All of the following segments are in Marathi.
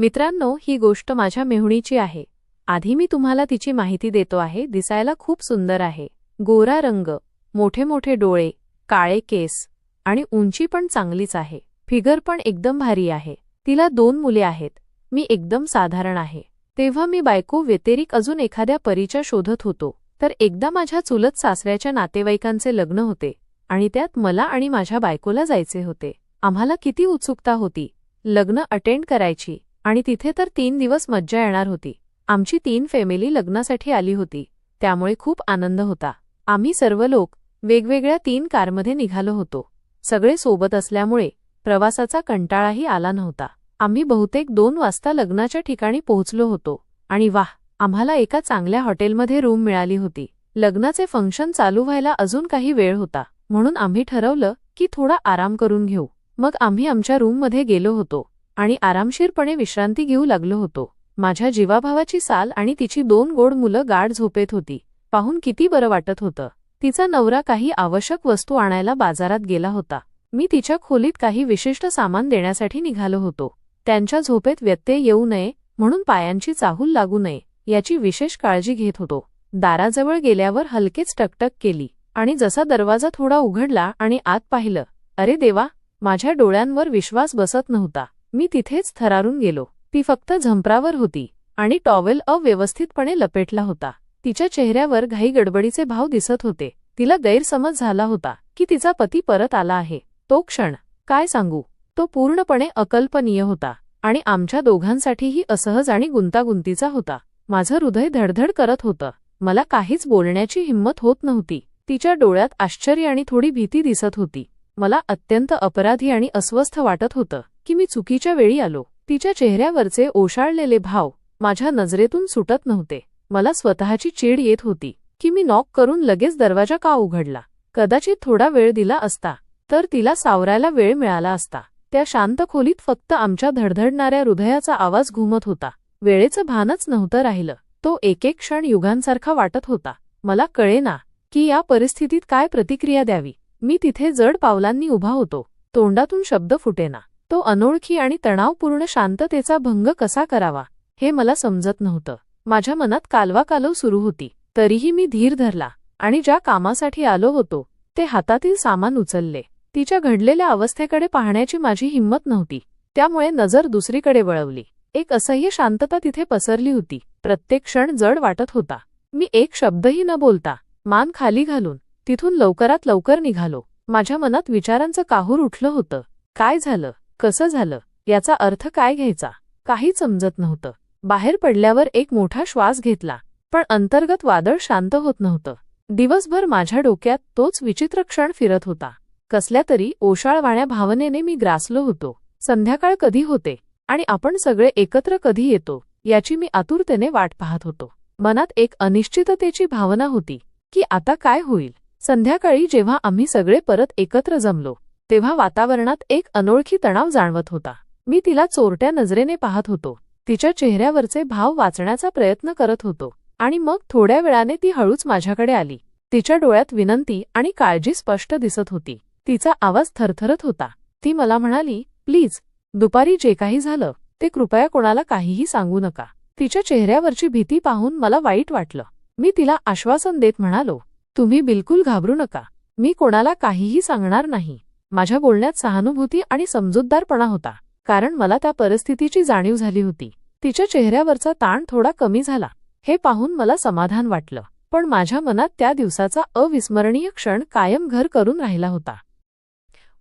मित्रांनो ही गोष्ट माझ्या मेहुणीची आहे. आधी मी तुम्हाला तिची माहिती देतो आहे. दिसायला खूप सुंदर आहे. गोरा रंग मोठे मोठे डोळे काळे केस आणि उंची पण चांगलीच आहे. फिगर पण एकदम भारी आहे. तिला दोन मुले आहेत. मी एकदम साधारण आहे. तेव्हा मी बायको व्यतिरिक अजून एखाद्या परीच्या शोधत होतो. तर एकदा माझ्या चुलत सासऱ्याच्या नातेवाईकांचे लग्न होते आणि त्यात मला आणि माझ्या बायकोला जायचे होते. आम्हाला किती उत्सुकता होती. लग्न अटेंड करायची. आणि तिथे तर तीन दिवस मज्जा येणार होती. आमची तीन फॅमिली लग्नासाठी आली होती. त्यामुळे खूप आनंद होता. आम्ही सर्व लोक वेगवेगळ्या तीन कारमध्ये निघालो होतो. सगळे सोबत असल्यामुळे प्रवासाचा कंटाळाही आला नव्हता. आम्ही बहुतेक दोन वाजता लग्नाच्या ठिकाणी पोहोचलो होतो. आणि वाह! आम्हाला एका चांगल्या हॉटेलमध्ये रूम मिळाली होती. लग्नाचे फंक्शन चालू व्हायला अजून काही वेळ होता. म्हणून आम्ही ठरवलं की थोडा आराम करून घेऊ. मग आम्ही आमच्या रूममध्ये गेलो होतो. आणि आरामशीरपणे विश्रांती घेऊ लागलो होतो. माझ्या जीवाभावाची साल आणि तिची दोन गोड मुलं गाढ झोपेत होती. पाहून किती बरं वाटत होतं. तिचा नवरा काही आवश्यक वस्तू आणायला बाजारात गेला होता. मी तिच्या खोलीत काही विशिष्ट सामान देण्यासाठी निघालो होतो. त्यांच्या झोपेत व्यत्यय येऊ नये म्हणून पायांची चाहूल लागू नये याची विशेष काळजी घेत होतो. दाराजवळ गेल्यावर हलकेच टकटक केली आणि जसा दरवाजा थोडा उघडला आणि आत पाहिलं अरे देवा माझ्या डोळ्यांवर विश्वास बसत नव्हता. मी तिथेच थरारून गेलो. ती फक्त झंपरावर होती आणि टॉवेल अव्यवस्थितपणे लपेटला होता. तिच्या चेहऱ्यावर घाई गडबडीचे भाव दिसत होते. तिला गैरसमज झाला होता की तिचा पती परत आला आहे. तो क्षण काय सांगू? तो पूर्णपणे अकल्पनीय होता आणि आमच्या दोघांसाठीही असहज आणि गुंतागुंतीचा होता. माझं हृदय धडधड करत होतं. मला काहीच बोलण्याची हिंमत होत नव्हती. तिच्या डोळ्यात आश्चर्य आणि थोडी भीती दिसत होती. मला अत्यंत अपराधी आणि अस्वस्थ वाटत होतं. की मी चुकीच्या वेळी आलो. तिच्या चेहऱ्यावरचे ओशाळलेले भाव माझ्या नजरेतून सुटत नव्हते. मला स्वतःची चीड येत होती की मी नॉक करून लगेच दरवाजा का उघडला. कदाचित थोडा वेळ दिला असता तर तिला सावरायला वेळ मिळाला असता. त्या शांत खोलीत फक्त आमच्या धडधडणाऱ्या हृदयाचा आवाज घुमत होता. वेळेचं भानच नव्हतं राहिलं. तो एक एक क्षण युगांसारखा वाटत होता. मला कळेना की या परिस्थितीत काय प्रतिक्रिया द्यावी. मी तिथे जड पावलांनी उभा होतो. तोंडातून शब्द फुटेना. तो अनोळखी आणि तणावपूर्ण शांततेचा भंग कसा करावा हे मला समजत नव्हतं. माझ्या मनात कालवाकालव सुरू होती. तरीही मी धीर धरला आणि ज्या कामासाठी आलो होतो ते हातातील सामान उचलले. तिच्या घडलेल्या अवस्थेकडे पाहण्याची माझी हिंमत नव्हती. त्यामुळे नजर दुसरीकडे वळवली. एक असह्य शांतता तिथे पसरली होती. प्रत्येक क्षण जड वाटत होता. मी एक शब्दही न बोलता मान खाली घालून तिथून लवकरात लवकर निघालो. माझ्या मनात विचारांचं काहूर उठलं होतं. काय झालं? कसं झालं? याचा अर्थ काय घ्यायचा? काही समजत नव्हतं. बाहेर पडल्यावर एक मोठा श्वास घेतला पण अंतर्गत वादळ शांत होत नव्हतं. दिवसभर माझ्या डोक्यात तोच विचित्र क्षण फिरत होता. कसल्या तरी ओशाळवाण्या भावनेने मी ग्रासलो होतो. संध्याकाळ कधी होते? आणि आपण सगळे एकत्र कधी येतो? याची मी आतुरतेने वाट पाहत होतो. मनात एक अनिश्चिततेची भावना होती की आता काय होईल? संध्याकाळी जेव्हा आम्ही सगळे परत एकत्र जमलो तेव्हा वातावरणात एक अनोळखी तणाव जाणवत होता. मी तिला चोरट्या नजरेने पाहत होतो. तिच्या चेहऱ्यावरचे भाव वाचण्याचा प्रयत्न करत होतो. आणि मग थोड्या वेळाने ती हळूच माझ्याकडे आली. तिच्या डोळ्यात विनंती आणि काळजी स्पष्ट दिसत होती. तिचा आवाज थरथरत होता. ती मला म्हणाली प्लीज दुपारी जे काही झालं ते कृपया कोणाला काहीही सांगू नका. तिच्या चेहऱ्यावरची भीती पाहून मला वाईट वाटलं. मी तिला आश्वासन देत म्हणालो तुम्ही बिलकुल घाबरू नका. मी कोणाला काहीही सांगणार नाही. माझ्या बोलण्यात सहानुभूती आणि समजूतदारपणा होता कारण मला त्या परिस्थितीची जाणीव झाली होती. तिच्या चेहऱ्यावरचा ताण थोडा कमी झाला हे पाहून मला समाधान वाटलं पण माझ्या मनात त्या दिवसाचा अविस्मरणीय क्षण कायम घर करून राहिला होता.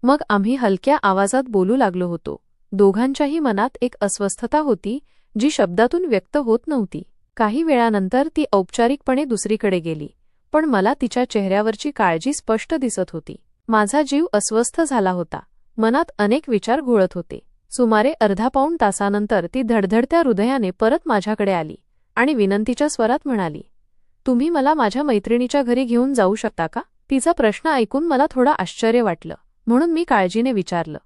मग आम्ही हलक्या आवाजात बोलू लागलो होतो. दोघांच्याही मनात एक अस्वस्थता होती जी शब्दातून व्यक्त होत नव्हती. काही वेळानंतर ती औपचारिकपणे दुसरीकडे गेली पण मला तिच्या चेहऱ्यावरची काळजी स्पष्ट दिसत होती. माझा जीव अस्वस्थ झाला होता. मनात अनेक विचार घोळत होते. सुमारे अर्धा पाऊण तासानंतर ती धडधडत्या हृदयाने परत माझ्याकडे आली आणि विनंतीच्या स्वरात म्हणाली तुम्ही मला माझ्या मैत्रिणीच्या घरी घेऊन जाऊ शकता का? तिचा प्रश्न ऐकून मला थोडा आश्चर्य वाटलं. म्हणून मी काळजीने विचारलं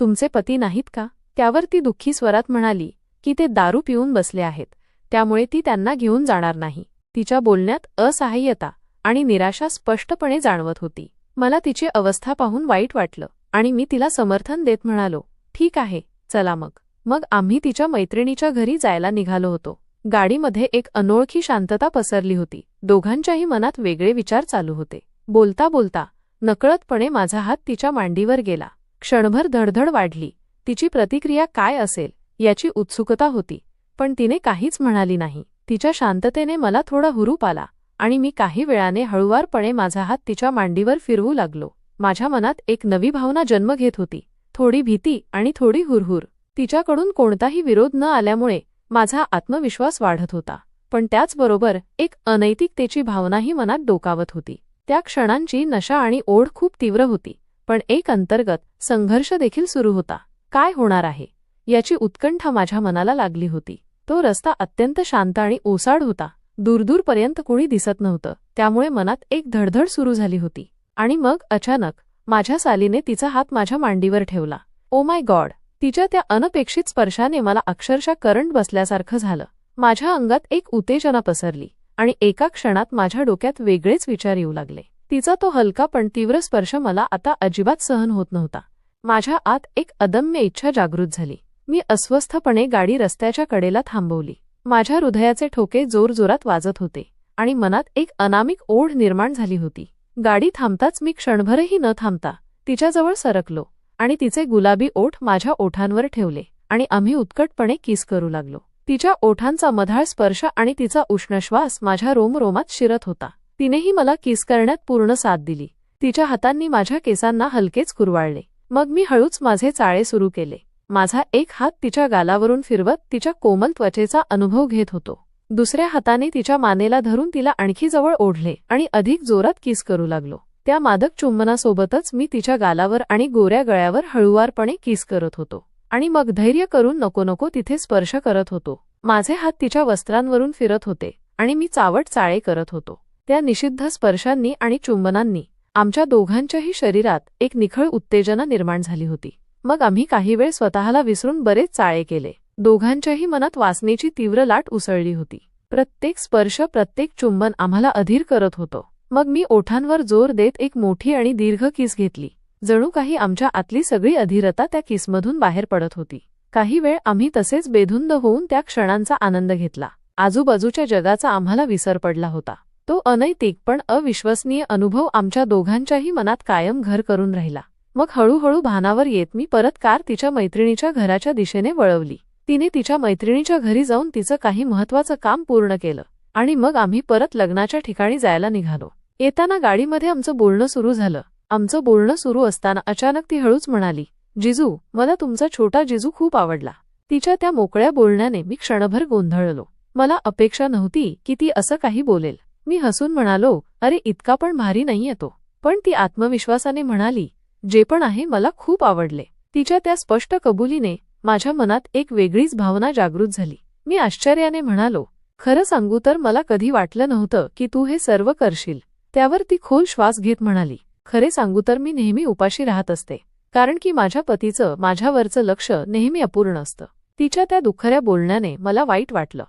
तुमचे पती नाहीत का? त्यावर ती दुःखी स्वरात म्हणाली की ते दारू पिऊन बसले आहेत. त्यामुळे ती त्यांना घेऊन जाणार नाही. तिच्या बोलण्यात असहाय्यता आणि निराशा स्पष्टपणे जाणवत होती. मला तिची अवस्था पाहून वाईट वाटलं आणि मी तिला समर्थन देत म्हणालो ठीक आहे चला मग. मग आम्ही तिच्या मैत्रिणीच्या घरी जायला निघालो होतो. गाडीमध्ये एक अनोळखी शांतता पसरली होती. दोघांच्याही मनात वेगळे विचार चालू होते. बोलता बोलता नकळतपणे माझा हात तिच्या मांडीवर गेला. क्षणभर धडधड वाढली. तिची प्रतिक्रिया काय असेल याची उत्सुकता होती. पण तिने काहीच म्हणाली नाही. तिच्या शांततेने मला थोडा हुरूप आला. आणि मी काही वेळाने हळुवारपणे माझा हात तिच्या मांडीवर फिरवू लागलो. माझ्या मनात एक नवी भावना जन्म घेत होती. थोडी भीती आणि थोडी हुरहुर. तिच्याकडून कोणताही विरोध न आल्यामुळे माझा आत्मविश्वास वाढत होता. पण त्याचबरोबर एक अनैतिकतेची भावनाही मनात डोकावत होती. त्या क्षणांची नशा आणि ओढ खूप तीव्र होती. पण एक अंतर्गत संघर्ष देखील सुरू होता. काय होणार आहे? याची उत्कंठा माझ्या मनाला लागली होती. तो रस्ता अत्यंत शांत आणि ओसाड होता. दूरदूरपर्यंत कोणी दिसत नव्हतं. त्यामुळे मनात एक धडधड सुरू झाली होती. आणि मग अचानक माझ्या सालीने तिचा हात माझ्या मांडीवर ठेवला. ओ माय गॉड तिच्या त्या अनपेक्षित स्पर्शाने मला अक्षरशः करंट बसल्यासारखं झालं. माझ्या अंगात एक उत्तेजना पसरली आणि एका क्षणात माझ्या डोक्यात वेगळेच विचार येऊ लागले. तिचा तो हलका पण तीव्र स्पर्श मला आता अजिबात सहन होत नव्हता. माझ्या आत एक अदम्य इच्छा जागृत झाली. मी अस्वस्थपणे गाडी रस्त्याच्या कडेला थांबवली. माझ्या हृदयाचे ठोके जोरजोरात वाजत होते आणि मनात एक अनामिक ओढ निर्माण झाली होती. गाडी थांबताच मी क्षणभरही न थांबता तिच्याजवळ सरकलो आणि तिचे गुलाबी ओठ माझ्या ओठांवर ठेवले आणि आम्ही उत्कटपणे किस करू लागलो. तिच्या ओठांचा मधाळ स्पर्श आणि तिचा उष्णश्वास माझ्या रोमरोमात शिरत होता. तिनेही मला किस करण्यात पूर्ण साथ दिली. तिच्या हातांनी माझ्या केसांना हलकेच कुरवाळले. मग मी हळूच माझे चाळे सुरू केले. माझा एक हात तिच्या गालावरून फिरवत तिच्या कोमल त्वचेचा अनुभव घेत होतो. दुसऱ्या हाताने तिच्या मानेला धरून तिला आणखी जवळ ओढले आणि अधिक जोरात किस करू लागलो. त्या मादक चुंबनासोबतच मी तिच्या गालावर आणि गोऱ्या गळ्यावर हळुवारपणे किस करत होतो. आणि मग धैर्य करून नको नको तिथे स्पर्श करत होतो. माझे हात तिच्या वस्त्रांवरून फिरत होते आणि मी चावट चाळे करत होतो. त्या निषिद्ध स्पर्शांनी आणि चुंबनांनी आमच्या दोघांच्याही शरीरात एक निखळ उत्तेजना निर्माण झाली होती. मग आम्ही काही वेळ स्वतःला विसरून बरेच चाळे केले. दोघांच्याही मनात वासनेची तीव्र लाट उसळली होती. प्रत्येक स्पर्श प्रत्येक चुंबन आम्हाला अधीर करत होतो. मग मी ओठांवर जोर देत एक मोठी आणि दीर्घ किस घेतली. जणू काही आमच्या आतली सगळी अधीरता त्या किसमधून बाहेर पडत होती. काही वेळ आम्ही तसेच बेधुंद होऊन त्या क्षणांचा आनंद घेतला. आजूबाजूच्या जगाचा आम्हाला विसर पडला होता. तो अनैतिक पण अविश्वसनीय अनुभव आमच्या दोघांच्याही मनात कायम घर करून राहिला. मग हळूहळू भानावर येत मी परत कार तिच्या मैत्रिणीच्या घराच्या दिशेने वळवली. तिने तिच्या मैत्रिणीच्या घरी जाऊन तिचं काही महत्वाचं काम पूर्ण केलं आणि मग आम्ही परत लग्नाच्या ठिकाणी जायला निघालो. येताना गाडीमध्ये आमचं बोलणं सुरू झालं. आमचं बोलणं सुरू असताना अचानक ती हळूच म्हणाली जिजू मला तुमचा छोटा जिजू खूप आवडला. तिच्या त्या मोकळ्या बोलण्याने मी क्षणभर गोंधळलो. मला अपेक्षा नव्हती की ती असं काही बोलेल. मी हसून म्हणालो अरे इतका पण भारी नाही येतो पण ती आत्मविश्वासाने म्हणाली जे पण आहे मला खूप आवडले. तिच्या त्या स्पष्ट कबुलीने माझ्या मनात एक वेगळीच भावना जागृत झाली. मी आश्चर्याने म्हणालो खरं सांगू तर मला कधी वाटलं नव्हतं की तू हे सर्व करशील. त्यावर ती खोल श्वास घेत म्हणाली खरे सांगू तर मी नेहमी उपाशी राहत असते. कारण की माझ्या पतीचं माझ्यावरचं लक्ष नेहमी अपूर्ण असतं. तिच्या त्या दुखऱ्या बोलण्याने मला वाईट वाटलं.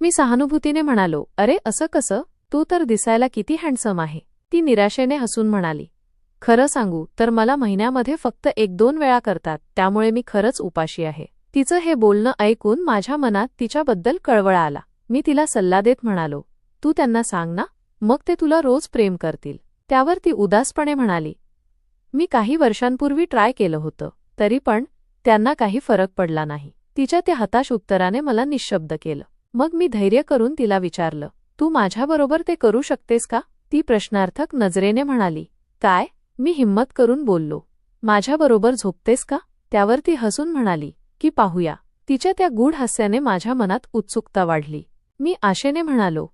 मी सहानुभूतीने म्हणालो अरे असं कसं? तू तर दिसायला किती हँडसम आहे. ती निराशेने हसून म्हणाली खरं सांगू तर मला महिन्यामध्ये फक्त एक दोन वेळा करतात त्यामुळे मी खरंच उपाशी आहे. तिचं हे बोलणं ऐकून माझ्या मनात तिच्याबद्दल कळवळा आला. मी तिला सल्ला देत म्हणालो तू त्यांना सांग ना मग ते तुला रोज प्रेम करतील. त्यावर ती उदासपणे म्हणाली मी काही वर्षांपूर्वी ट्राय केलं होतं तरी पण त्यांना काही फरक पडला नाही. तिच्या त्या हताश उत्तराने मला निशब्द केलं. मग मी धैर्य करून तिला विचारलं तू माझ्याबरोबर ते करू शकतेस का? ती प्रश्नार्थक नजरेने म्हणाली काय? मी हिम्मत करून बोललो. माझ्याबरोबर झोपतेस का? त्यावर ती हसून म्हणाली की पाहूया. तिच्या त्या गूढ हास्याने माझ्या मनात उत्सुकता वाढली. मी आशेने म्हणालो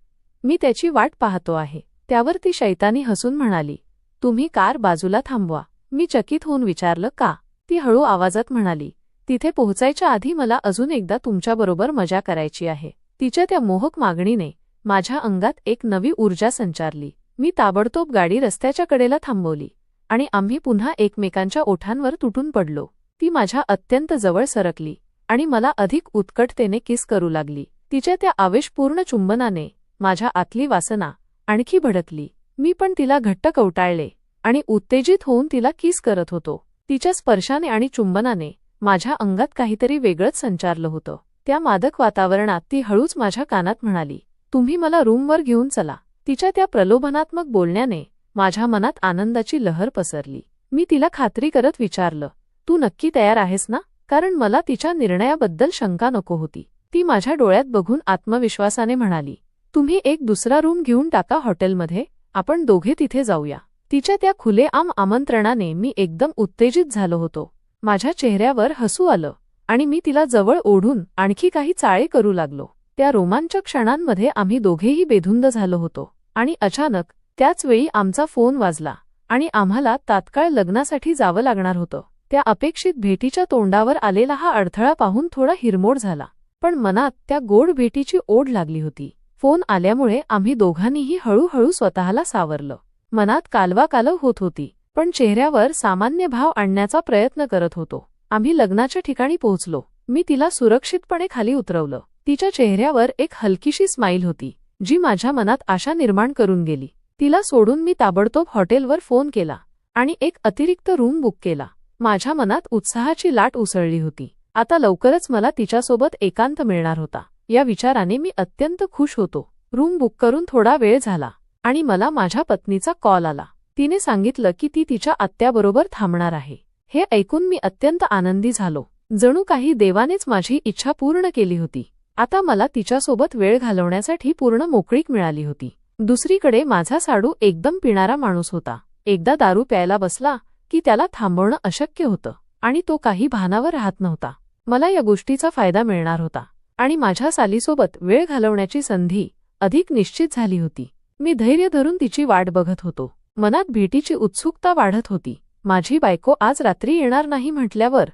मी त्याची वाट पाहतो आहे. त्यावर ती शैतानी हसून म्हणाली तुम्ही कार बाजूला थांबवा. मी चकित होऊन विचारलं का? ती हळू आवाजात म्हणाली तिथे पोहोचायच्या आधी मला अजून एकदा तुमच्याबरोबर मजा करायची आहे. तिच्या त्या मोहक मागणीने माझ्या अंगात एक नवी ऊर्जा संचारली. मी ताबडतोब गाडी रस्त्याच्या कडेला थांबवली. आणि आम्ही पुन्हा एकमेकांच्या ओठांवर तुटून पडलो. ती माझ्या अत्यंत जवळ सरकली आणि मला अधिक उत्कटतेने किस करू लागली. तिच्या त्या आवेशपूर्ण चुंबनाने माझ्या आतली वासना आणखी भडकली. मी पण तिला घट्ट कवटाळले आणि उत्तेजित होऊन तिला किस करत होतो. तिच्या स्पर्शाने आणि चुंबनाने माझ्या अंगात काहीतरी वेगळंच संचारलं होतं. त्या मादक वातावरणात ती हळूच माझ्या कानात म्हणाली तुम्ही मला रूमवर घेऊन चला. तिच्या त्या प्रलोभनात्मक बोलण्याने माझ्या मनात आनंदाची लहर पसरली. मी तिला खात्री करत विचारलं तू नक्की तयार आहेस ना? कारण मला तिच्या निर्णयाबद्दल शंका नको होती. ती माझ्या डोळ्यात बघून आत्मविश्वासाने म्हणाली तुम्ही एक दुसरा रूम घेऊन टाका हॉटेलमध्ये आपण दोघे तिथे जाऊया. तिच्या त्या खुलेआम आमंत्रणाने मी एकदम उत्तेजित झालो होतो. माझ्या चेहऱ्यावर हसू आलं आणि मी तिला जवळ ओढून आणखी काही चाळे करू लागलो. त्या रोमांचक क्षणांमध्ये आम्ही दोघेही बेधुंद झालो होतो आणि अचानक त्याचवेळी आमचा फोन वाजला आणि आम्हाला तात्काळ लग्नासाठी जावं लागणार होतं. त्या अपेक्षित भेटीच्या तोंडावर आलेला हा अडथळा पाहून थोडा हिरमोड झाला. पण मनात त्या गोड भेटीची ओढ लागली होती. फोन आल्यामुळे आम्ही दोघांनीही हळूहळू स्वतःला सावरलं. मनात कालवा कालव होत होती पण चेहऱ्यावर सामान्य भाव आणण्याचा प्रयत्न करत होतो. आम्ही लग्नाच्या ठिकाणी पोहोचलो. मी तिला सुरक्षितपणे खाली उतरवलं. तिच्या चेहऱ्यावर एक हलकीशी स्माईल होती जी माझ्या मनात आशा निर्माण करून गेली. तिला सोडून मी ताबडतोब हॉटेलवर फोन केला आणि एक अतिरिक्त रूम बुक केला. माझ्या मनात उत्साहाची लाट उसळली होती. आता लवकरच मला तिच्यासोबत एकांत मिळणार होता. या विचाराने मी अत्यंत खुश होतो. रूम बुक करून थोडा वेळ झाला आणि मला माझ्या पत्नीचा कॉल आला. तिने सांगितलं की ती तिच्या आत्याबरोबर थांबणार आहे. हे ऐकून मी अत्यंत आनंदी झालो. जणू काही देवानेच माझी इच्छा पूर्ण केली होती. आता मला तिच्यासोबत वेळ घालवण्यासाठी पूर्ण मोकळीक मिळाली होती. दुसरीकडे माझा साडू एकदम पिणारा माणूस होता. एकदा दारू प्यायला बसला की त्याला थांबवणं अशक्य होतं आणि तो काही भानावर राहत नव्हता. मला या गोष्टीचा फायदा मिळणार होता आणि माझ्या सालीसोबत वेळ घालवण्याची संधी अधिक निश्चित झाली होती. मी धैर्य धरून तिची वाट बघत होतो. मनात भेटीची उत्सुकता वाढत होती. माझी बायको आज रात्री येणार नाही म्हटल्यावर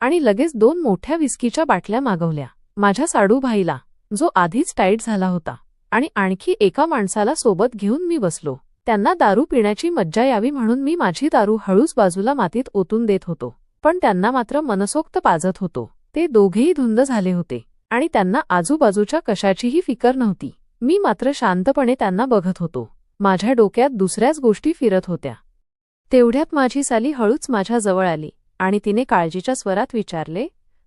आणि लगेच दोन मोठ्या विस्कीच्या बाटल्या मागवल्या. माझ्या साडूभाईला जो आधीच टाईट झाला होता आणि आणखी एका माणसाला सोबत घेऊन मी बसलो. त्यांना दारू पिण्याची मज्जा यावी म्हणून मी माझी दारू हळूच बाजूला मातीत ओतून देत होतो. पण त्यांना मात्र मनसोक्त पाजत होतो. ते दोघेही धुंद झाले होते. आणि त्यांना आजूबाजूच्या कशाचीही फिकर नव्हती. मी मात्र शांतपणे त्यांना बघत होतो. माझ्या डोक्यात दुसऱ्याच गोष्टी फिरत होत्या. तेवढ्यात माझी साली हळूच माझ्याजवळ आली आणि तिने काळजीच्या स्वरात विचारले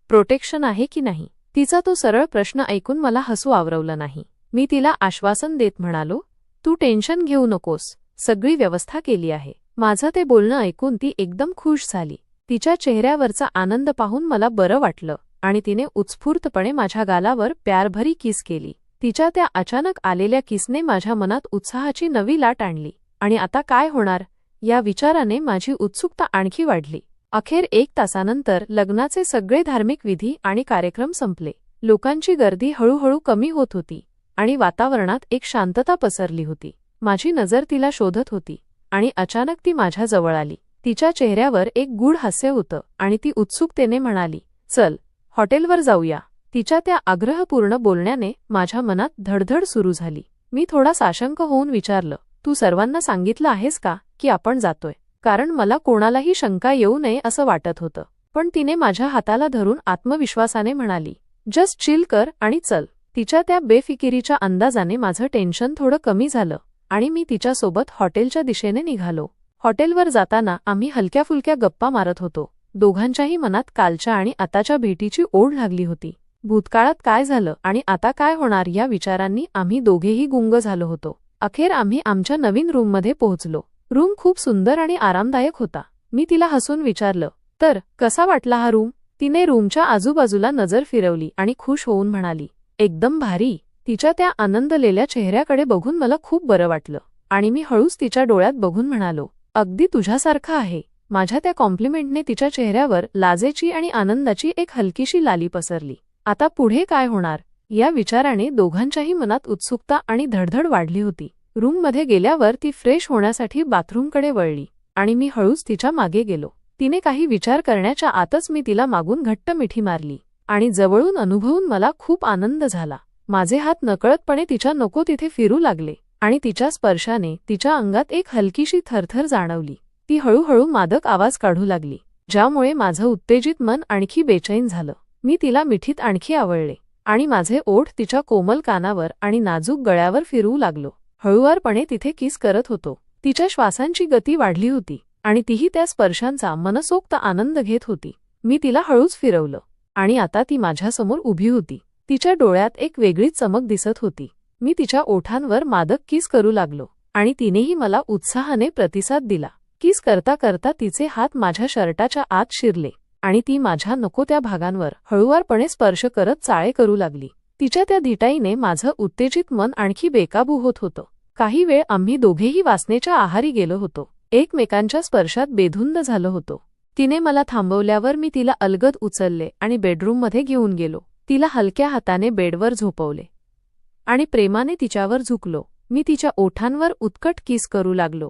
प्रोटेक्शन आहे की नाही? तिचा तो सरळ प्रश्न ऐकून मला हसू आवरवलं नाही. मी तिला आश्वासन देत म्हणालो तू टेन्शन घेऊ नकोस. सगळी व्यवस्था केली आहे. माझं ते बोलणं ऐकून ती एकदम खुश झाली. तिच्या चेहऱ्यावरचा आनंद पाहून मला बरं वाटलं आणि तिने उत्स्फूर्तपणे माझ्या गालावर प्यारभरी किस केली. तिच्या त्या अचानक आलेल्या किसने माझ्या मनात उत्साहाची नवी लाट आणली. आणि आता काय होणार? या विचाराने माझी उत्सुकता आणखी वाढली. अखेर एक तासानंतर लग्नाचे सगळे धार्मिक विधी आणि कार्यक्रम संपले. लोकांची गर्दी हळूहळू कमी होत होती. आणि वातावरणात एक शांतता पसरली होती. माझी नजर तिला शोधत होती आणि अचानक ती माझ्याजवळ आली. तिच्या चेहऱ्यावर एक गूढ हास्य होतं आणि ती उत्सुकतेने म्हणाली चल हॉटेलवर जाऊया. तिच्या त्या आग्रहपूर्ण बोलण्याने माझ्या मनात धडधड सुरू झाली. मी थोडा साशंक होऊन विचारलं तू सर्वांना सांगितलं आहेस का की आपण जातोय? कारण मला कोणालाही शंका येऊ नये असं वाटत होतं. पण तिने माझ्या हाताला धरून आत्मविश्वासाने म्हणाली जस्ट चिल कर आणि चल. तिच्या त्या बेफिकिरीच्या अंदाजाने माझं टेन्शन थोडं कमी झालं आणि मी तिच्यासोबत हॉटेलच्या दिशेने निघालो. हॉटेलवर जाताना आम्ही हलक्या फुलक्या गप्पा मारत होतो. दोघांच्याही मनात कालच्या आणि आताच्या भेटीची ओढ लागली होती. भूतकाळात काय झालं आणि आता काय होणार या विचारांनी आम्ही दोघेही गुंग झालो होतो. अखेर आम्ही आमच्या नवीन रूममध्ये पोहोचलो. रूम खूप सुंदर आणि आरामदायक होता. मी तिला हसून विचारलं तर कसा वाटला हा रूम? तिने रूमच्या आजूबाजूला नजर फिरवली आणि खुश होऊन म्हणाली एकदम भारी. तिच्या त्या आनंदलेल्या चेहऱ्याकडे बघून मला खूप बरं वाटलं. आणि मी हळूच तिच्या डोळ्यात बघून म्हणालो अगदी तुझ्यासारखं आहे. माझ्या त्या कॉम्प्लिमेंटने तिच्या चेहऱ्यावर लाजेची आणि आनंदाची एक हलकीशी लाली पसरली. आता पुढे काय होणार? या विचाराने दोघांच्याही मनात उत्सुकता आणि धडधड वाढली होती. रूममध्ये गेल्यावर ती फ्रेश होण्यासाठी बाथरूमकडे वळली आणि मी हळूच तिच्यामागे गेलो. तिने काही विचार करण्याच्या आतच मी तिला मागून घट्ट मिठी मारली. आणि जवळून अनुभवून मला खूप आनंद झाला. माझे हात नकळतपणे तिच्या नको तिथे फिरू लागले आणि तिच्या स्पर्शाने तिच्या अंगात एक हलकीशी थरथर जाणवली. ती हळूहळू मादक आवाज काढू लागली ज्यामुळे माझं उत्तेजित मन आणखी बेचैन झालं. मी तिला मिठीत आणखी आवळले आणि माझे ओठ तिच्या कोमल कानावर आणि नाजूक गळ्यावर फिरवू लागलो. हळुवारपणे तिथे किस करत होतो. तिच्या श्वासांची गती वाढली होती आणि तीही त्या स्पर्शांचा मनसोक्त आनंद घेत होती. मी तिला हळूच फिरवलं. आणि आता ती माझ्यासमोर उभी होती. तिच्या डोळ्यात एक वेगळीच चमक दिसत होती. मी तिच्या ओठांवर मादक किस करू लागलो आणि तिनेही मला उत्साहाने प्रतिसाद दिला. किस करता करता तिचे हात माझ्या शर्टाच्या आत शिरले आणि ती माझ्या नको त्या भागांवर हळुवारपणे स्पर्श करत चाळे करू लागली. तिच्या त्या धिटाईने माझं उत्तेजित मन आणखी बेकाबू होत होतं. काही वेळ आम्ही दोघेही वासनेच्या आहारी गेलो होतो. एकमेकांच्या स्पर्शात बेधुंद झालो होतो. तिने मला थांबवल्यावर मी तिला अलगद उचलले आणि बेडरूममध्ये घेऊन गेलो. तिला हलक्या हाताने बेडवर झोपवले. आणि प्रेमाने तिच्यावर झुकलो. मी तिच्या ओठांवर उत्कट किस करू लागलो.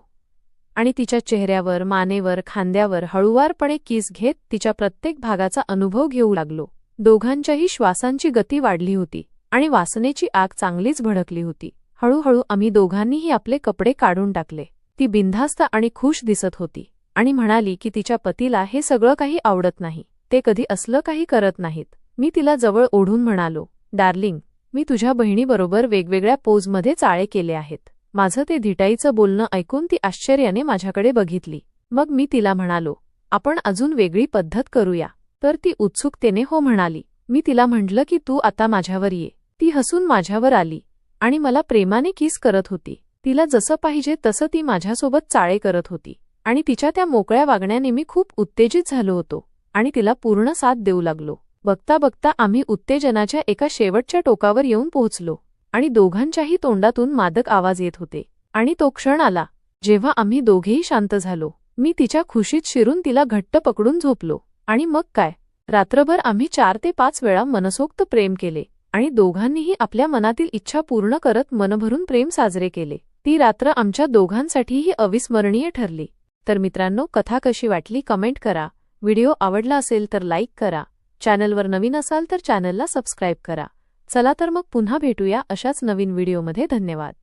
आणि तिच्या चेहऱ्यावर मानेवर खांद्यावर हळुवारपणे किस घेत तिच्या प्रत्येक भागाचा अनुभव घेऊ लागलो. दोघांच्याही श्वासांची गती वाढली होती आणि वासनेची आग चांगलीच भडकली होती. हळूहळू आम्ही दोघांनीही आपले कपडे काढून टाकले. ती बिनधास्त आणि खुश दिसत होती. आणि म्हणाली की तिच्या पतीला हे सगळं काही आवडत नाही. ते कधी असलं काही करत नाहीत. मी तिला जवळ ओढून म्हणालो डार्लिंग मी तुझ्या बहिणीबरोबर वेगवेगळ्या पोजमध्ये चाळे केले आहेत. माझं ते धिटाईचं बोलणं ऐकून ती आश्चर्याने माझ्याकडे बघितली. मग मी तिला म्हणालो आपण अजून वेगळी पद्धत करूया. तर ती उत्सुकतेने हो म्हणाली मी तिला म्हटलं की तू आता माझ्यावर ये. ती हसून माझ्यावर आली आणि मला प्रेमाने किस करत होती. तिला जसं पाहिजे तसं ती माझ्यासोबत चाळे करत होती. आणि तिच्या त्या मोकळ्या वागण्याने मी खूप उत्तेजित झालो होतो आणि तिला पूर्ण साथ देऊ लागलो. बघता बघता आम्ही उत्तेजनाच्या एका शेवटच्या टोकावर येऊन पोहोचलो आणि दोघांच्याही तोंडातून मादक आवाज येत होते. आणि तो क्षण आला जेव्हा आम्ही दोघेही शांत झालो. मी तिच्या खुशीत शिरून तिला घट्ट पकडून झोपलो. आणि मग काय? रात्रभर आम्ही चार ते पाच वेळा मनसोक्त प्रेम केले आणि दोघांनीही आपल्या मनातील इच्छा पूर्ण करत मनभरून प्रेम साजरे केले. ती रात्र आमच्या दोघांसाठीही अविस्मरणीय ठरली. तर मित्रांनो कथा कशी वाटली कमेंट करा. व्हिडिओ आवडला असेल तर लाईक करा. चॅनलवर नवीन असाल तर चॅनलला सबस्क्राईब करा. चला तर मग पुन्हा भेटूया अशाच नवीन व्हिडिओमध्ये. धन्यवाद.